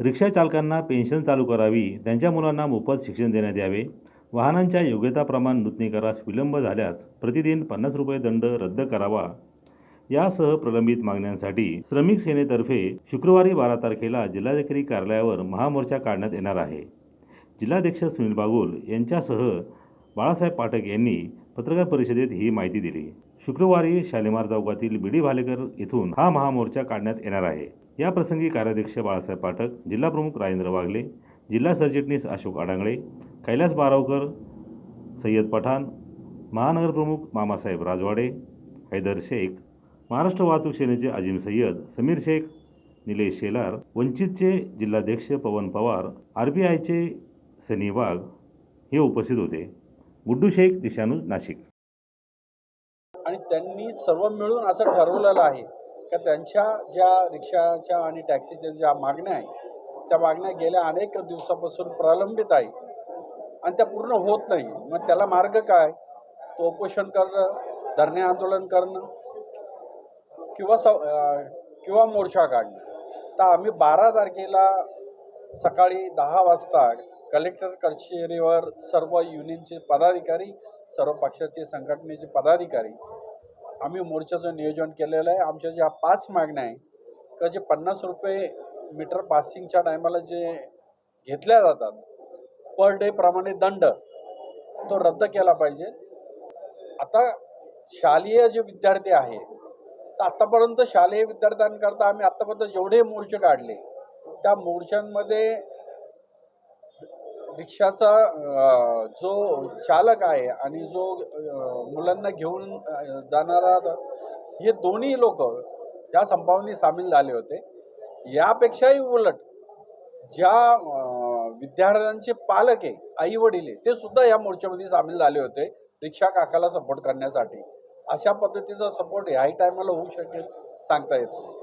रिक्षाचालकांना पेन्शन चालू करावी त्यांच्या मुलांना मोफत शिक्षण देण्यात यावे. वाहनांच्या योग्यताप्रमाण नूतनीकरणास विलंब झाल्यास प्रतिदिन पन्नास रुपये दंड रद्द करावा. यासह प्रलंबित मागण्यांसाठी श्रमिक सेनेतर्फे शुक्रवारी बारा तारखेला जिल्हाधिकारी कार्यालयावर महामोर्चा काढण्यात येणार आहे. जिल्हाध्यक्ष सुनील बागुल यांच्यासह बाळासाहेब पाठक यांनी पत्रकार परिषदेत ही माहिती दिली. शुक्रवारी शालिमार चौकातील बीडी भालेकर येथून हा महामोर्चा काढण्यात येणार आहे. या प्रसंगी कार्याध्यक्ष बाळासाहेब पाठक जिल्हाप्रमुख राजेंद्र वागले जिल्हा सरचिटणीस अशोक आडांगळे कैलास बारावकर सय्यद पठाण महानगरप्रमुख मामासाहेब राजवाडे हैदर शेख महाराष्ट्र वाहतूक सेनेचे अजिम सय्यद समीर शेख निलेश शेलार वंचितचे जिल्हाध्यक्ष पवन पवार आर बी आयचे सनी वाघ हे उपस्थित होते. गुड्डू शेख दिशानू नाशिक. आणि त्यांनी सर्व मिळून असं ठरवलेलं आहे का त्यांच्या ज्या रिक्षाच्या आणि टॅक्सीच्या ज्या मागण्या आहे त्या मागण्या गेल्या अनेक दिवसापासून प्रलंबित आहे आणि त्या पूर्ण होत नाही. मग त्याला मार्ग काय? तो उपोषण करणं धरणे आंदोलन करणं किंवा स किंवा मोर्चा काढणं. तर आम्ही बारा तारखेला सकाळी दहा वाजता कलेक्टर कचेरीवर सर्व युनियनचे पदाधिकारी सर्व पक्षाचे संघटनेचे पदाधिकारी आम्ही मोर्चाचं नियोजन केलेलं आहे आमच्या ज्या पाच मागण्या आहे का जे पन्नास रुपये मीटर पासिंगच्या टायमाला जे घेतल्या जातात पर डे प्रमाणे दंड तो रद्द केला पाहिजे. आता शालेय जे विद्यार्थी आहे तर आत्तापर्यंत शालेय विद्यार्थ्यांकरता आम्ही आत्तापर्यंत जेवढे मोर्चे काढले त्या मोर्चांमध्ये रिक्षाचा जो चालक आहे आणि जो मुलांना घेऊन जाणारा हे दोन्ही लोक या संपामध्ये सामील झाले होते. यापेक्षाही उलट ज्या विद्यार्थ्यांचे पालक आहे आई वडील आहे ते सुद्धा या मोर्चामध्ये सामील झाले होते रिक्षा काकाला सपोर्ट करण्यासाठी. अशा पद्धतीचा सपोर्ट ह्याही टायमाला होऊ शकेल सांगता येत नाही.